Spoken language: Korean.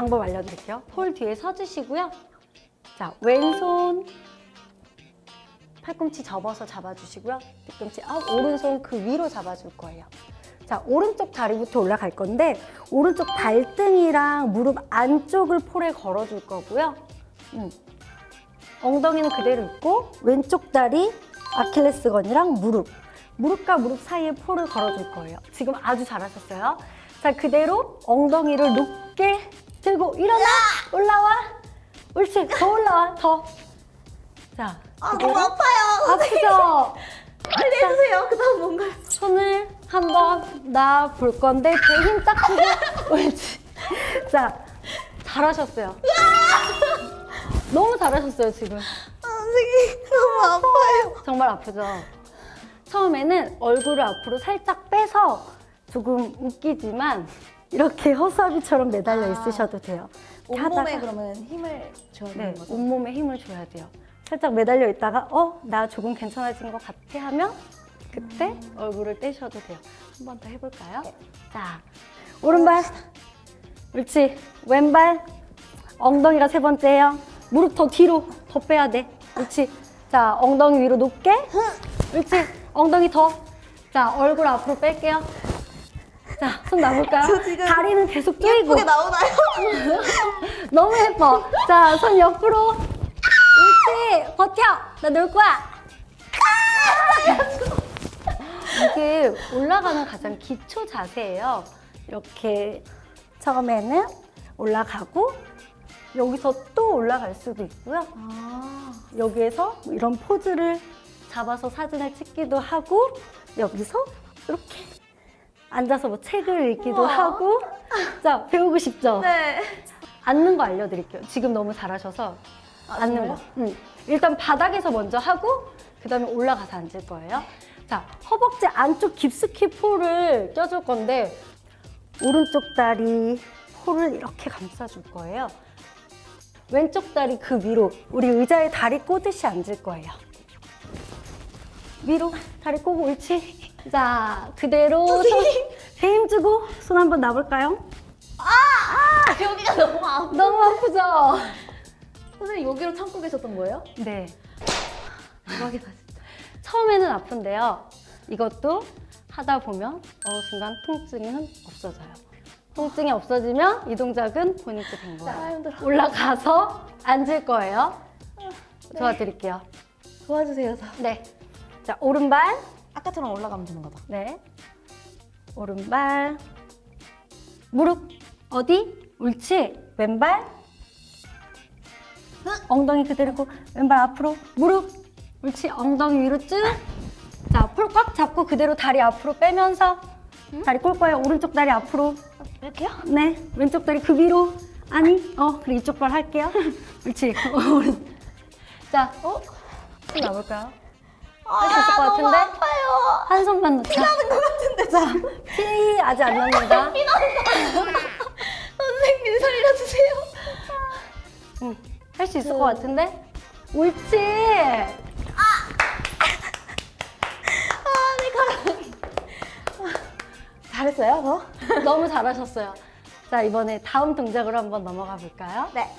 방법 알려드릴게요. 폴 뒤에 서주시고요. 자, 왼손 팔꿈치 접어서 잡아주시고요. 뒤꿈치 업, 오른손 그 위로 잡아줄 거예요. 자, 오른쪽 다리부터 올라갈 건데 오른쪽 발등이랑 무릎 안쪽을 폴에 걸어줄 거고요. 음. 엉덩이는 그대로 있고 왼쪽 다리 아킬레스건이랑 무릎 무릎과 무릎 사이에 폴을 걸어줄 거예요. 지금 아주 잘하셨어요. 자 그대로 엉덩이를 높게 들고 일어나 올라와 옳지 더 올라와 더. 자 아. 너무 아파요. 아프죠? 빨리 해주세요. 그 다음 뭔가요? 손을 한번 놔볼 건데 배힘딱 주고 옳지. 자 잘하셨어요. 너무 잘하셨어요 지금. 아, 선생님 너무 아파요. 정말 아프죠? 처음에는 얼굴을 앞으로 살짝 빼서 조금 웃기지만 이렇게 허수아비처럼 매달려 아. 있으셔도 돼요. 이렇게 온몸에 하다가 그러면 힘을 줘야 네, 되는 거죠? 온몸에 힘을 줘야 돼요. 살짝 매달려 있다가 어, 나 조금 괜찮아진 것 같아 하면 그때 얼굴을 떼셔도 돼요. 한 번 더 해볼까요? 네. 자, 오른발. 옳지. 왼발. 엉덩이가 세 번째예요. 무릎 더 뒤로 더 빼야 돼. 옳지. 자, 엉덩이 위로 높게. 옳지. 엉덩이 더. 자, 얼굴 앞으로 뺄게요. 자, 손 놔볼까요? 저 지금 다리는 계속 쪼이고. 예쁘게 나오나요? 너무 예뻐. 자, 손 옆으로. 옳지. 버텨. 나 놀 거야. 이게 올라가는 가장 기초 자세예요. 이렇게 처음에는 올라가고 여기서 또 올라갈 수도 있고요. 아, 여기에서 뭐 이런 포즈를 잡아서 사진을 찍기도 하고 여기서 이렇게 앉아서 뭐 책을 읽기도 우와. 하고 자 배우고 싶죠? 네. 앉는 거 알려드릴게요. 지금 너무 잘하셔서 아, 앉는? 거. 응. 일단 바닥에서 먼저 하고 그다음에 올라가서 앉을 거예요. 자, 허벅지 안쪽 깊숙이 폴을 껴줄 건데 오른쪽 다리 폴을 이렇게 감싸줄 거예요. 왼쪽 다리 그 위로 우리 의자에 다리 꼬듯이 앉을 거예요. 위로 다리 꼬고 옳지. 자, 그대로 손, 배힘 주고 손 한번 놔볼까요? 아, 여기가 너무 아파. 너무 아프죠? 선생님 여기로 참고 계셨던 거예요? 네. 대박이다 진짜. 처음에는 아픈데요. 이것도 하다 보면 어느 순간 통증은 없어져요. 통증이 없어지면 이 동작은 본인께 된 아 거예요. 힘들어. 올라가서 앉을 거예요. 도와드릴게요. 도와주세요. 저. 네. 자, 오른발. 아까처럼 올라가면 되는 거다. 네. 오른발. 무릎. 어디? 옳지. 왼발. 엉덩이 그대로고 왼발 앞으로. 무릎. 옳지. 엉덩이 위로 쭉. 자, 폴꽉 잡고 그대로 다리 앞으로 빼면서 다리 꼴 거예요. 오른쪽 다리 앞으로. 이렇게요? 네. 왼쪽 다리 그 위로. 아니. 어, 그리고 이쪽 발 할게요. 옳지. 오른. 자, 어? 손 놔볼까요? 할 수 있을 것 같은데? 아파요. 한 손만 넣자. 피나는 것 같은데 자, 피 아직 안 났습니다. 선생님 살려주세요. 응, 할 수 있을 것 같은데? 옳지! 잘했어요, 저? 너무 잘하셨어요. 자, 이번에 다음 동작으로 한번 넘어가 볼까요? 네.